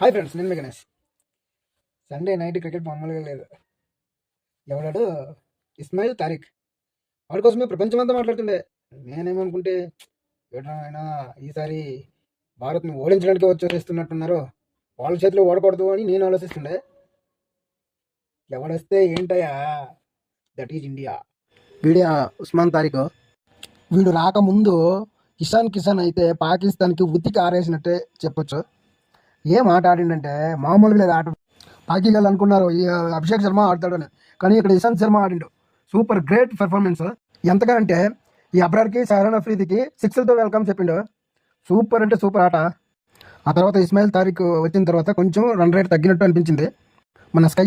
Hi friends నేను Ganesh. Sunday night cricket మామూలుగా లేదు. ఎవడాడు? ఇస్మాయిల్ తారిక్. వాడి కోసమే ప్రపంచం అంతా మాట్లాడుతుండే. నేనేమనుకుంటే ఎవడైనా ఈసారి భారత్ని ఓడించడానికి వచ్చేస్తున్నట్టున్నారు. వాళ్ళ చేతిలో ఓడకూడదు అని నేను ఆలోచిస్తుండే. ఎవడొస్తే ఏంటయ్యా? దట్ ఈజ్ ఇండియా వీడియా ఉస్మాన్ తారిక్. వీడు రాకముందు కిసాన్ కిసాన్ అయితే పాకిస్తాన్కి ఉతికి ఆరేసినట్టే చెప్పొచ్చు. ఏం ఆట ఆడిండంటే మామూలుగా లేదు ఆట. పాకీ గారు అనుకున్నారు అభిషేక్ శర్మ ఆడతాడని. కానీ ఇక్కడ Ishant Sharma ఆడిండు. Super great performance. ఎంతగా అంటే ఈ అబ్రార్కి సహరాన్ అఫ్రీదికి సిక్స్తో వెల్కమ్ చెప్పిండు. సూపర్ అంటే సూపర్ ఆట. ఆ తర్వాత ఇస్మాయిల్ తారీఖు వచ్చిన తర్వాత కొంచెం రన్ రేట్ తగ్గినట్టు అనిపించింది. మన స్కై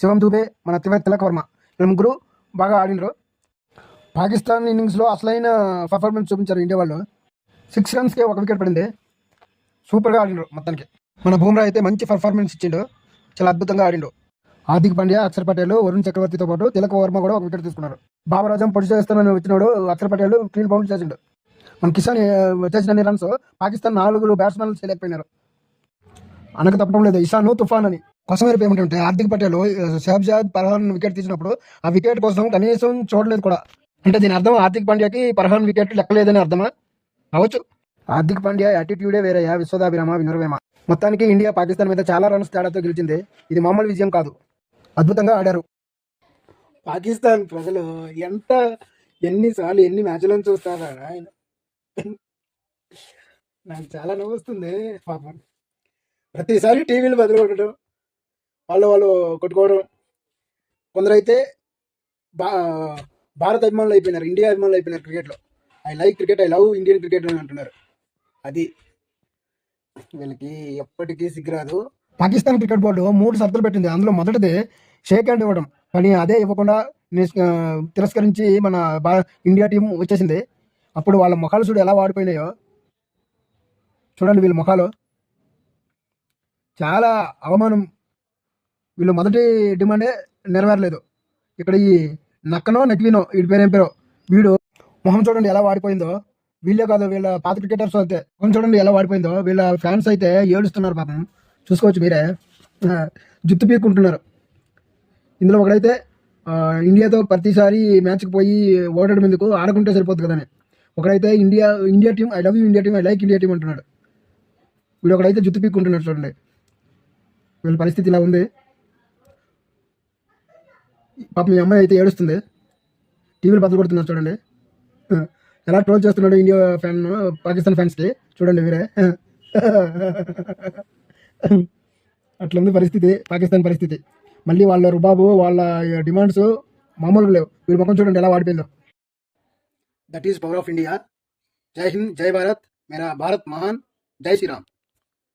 శివం దూబే మన తివర్ తిలక్ వర్మ. వీళ్ళ ముగ్గురు బాగా ఆడినరు పాకిస్తాన్ ఇన్నింగ్స్లో అసలైన పర్ఫార్మెన్స్ చూపించారు ఇండియా వాళ్ళు. సిక్స్ రన్స్కే ఒక వికెట్ పడింది. సూపర్గా ఆడినరు మొత్తానికి. మన బూమ్రా అయితే మంచి పర్ఫార్మెన్స్ ఇచ్చిండు. చాలా అద్భుతంగా ఆడిండు. హార్దిక్ పాండ్యా అక్షర్ పటేల్ వరుణ్ చక్రవర్తితో పాటు తిలక వర్మ కూడా ఒక వికెట్ తీసుకున్నారు. బాబరాజం పొడి చేస్తానని వచ్చినాడు అక్షర్ పటేల్ క్లీన్ బౌండ్ చేసిండు. మన కిసాన్ ఆ, చేసిన రన్స్ పాకిస్తాన్ నాలుగు బ్యాట్స్మెన్లు చేయలేకపోయినారు. అనక తప్పడం లేదు. ఇషాన్ తుఫాన్ అని. కొసమేరు ఏమిటంటే హార్దిక్ పటేల్ షహబ్జాద్ పర్హాన్ వికెట్ తీసినప్పుడు ఆ వికెట్ కోసం కనీసం చూడలేదు కూడా. అంటే దీని అర్థం హార్దిక్ పాండ్యాకి పర్హాన్ వికెట్ లెక్కలేదని అర్థమా? అవచ్చు హార్దిక్ పాండ్యా యాటిట్యూడే వేరయ్యా? విశ్వదాభిరామ? వినురవేమ మొత్తానికి ఇండియా పాకిస్తాన్ మీద చాలా రన్స్ తేడాతో గెలిచింది. ఇది మామూలు విజయం కాదు. అద్భుతంగా ఆడారు. పాకిస్తాన్ ప్రజలు ఎంత ఎన్నిసార్లు ఎన్ని మ్యాచ్లను చూస్తారా ఆయన? నాకు చాలా నవ్వు వస్తుంది. పాపం. ప్రతిసారి టీవీలు బదులు కొట్టడం వాళ్ళు వాళ్ళు కొట్టుకోవడం. కొందరైతే బా భారత అభిమానులు అయిపోయినారు ఇండియా అభిమానులు అయిపోయినారు క్రికెట్లో. I like cricket I love Indian cricket అని అంటున్నారు. అది వీళ్ళకి ఎప్పటికీ సిగ్గురాదు. పాకిస్తాన్ క్రికెట్ బోర్డు మూడు సర్తులు పెట్టింది. అందులో మొదటిది షేక్ హ్యాండ్ ఇవ్వడం. కానీ అదే ఇవ్వకుండా తిరస్కరించి మన ఇండియా టీం వచ్చేసింది. అప్పుడు వాళ్ళ ముఖాలు చూడు ఎలా వాడిపోయినాయో. చూడండి వీళ్ళ ముఖాలు. చాలా అవమానం. వీళ్ళు మొదటి డిమాండే నెరవేరలేదు. ఇక్కడ ఈ నక్కనో నక్వినో వీడి పేరేం పేరో వీడు మొహం చూడండి ఎలా వాడిపోయిందో. వీళ్ళే కాదు వీళ్ళ పాత క్రికెటర్స్ అయితే. కొంచెం చూడండి ఎలా వాడిపోయిందో. వీళ్ళ ఫ్యాన్స్ అయితే ఏడుస్తున్నారు పాపం. చూసుకోవచ్చు మీరే. జుత్తు పీక్కుంటున్నారు. ఇందులో ఒకడైతే ఇండియాతో ప్రతిసారి మ్యాచ్కి పోయి ఓడడం ఎందుకు? ఆడుకుంటే సరిపోతుంది కదని. ఒకడైతే India India team I love you India team I like India team అంటున్నాడు. వీడు ఒకడైతే జుట్టు పీక్కుంటున్నాడు చూడండి. వీళ్ళ పరిస్థితి ఇలా ఉంది. పాప మీ అమ్మాయి అయితే ఏడుస్తుంది. టీవీలు బదులు కొడుతున్నారు చూడండి. ఎలా ట్రోల్ చేస్తున్నాడు ఇండియా ఫ్యాన్ పాకిస్తాన్ ఫ్యాన్స్కి చూడండి వీరే అట్లుంది పరిస్థితి పాకిస్తాన్ పరిస్థితి. మళ్ళీ వాళ్ళ రుబాబు వాళ్ళ డిమాండ్స్ మామూలుగా లేవు. వీరి ముఖం చూడండి ఎలా వాడిపోయిందో. That is power of India జై హింద్ జై భారత్ మేరా భారత్ మహాన్ జై శ్రీరామ్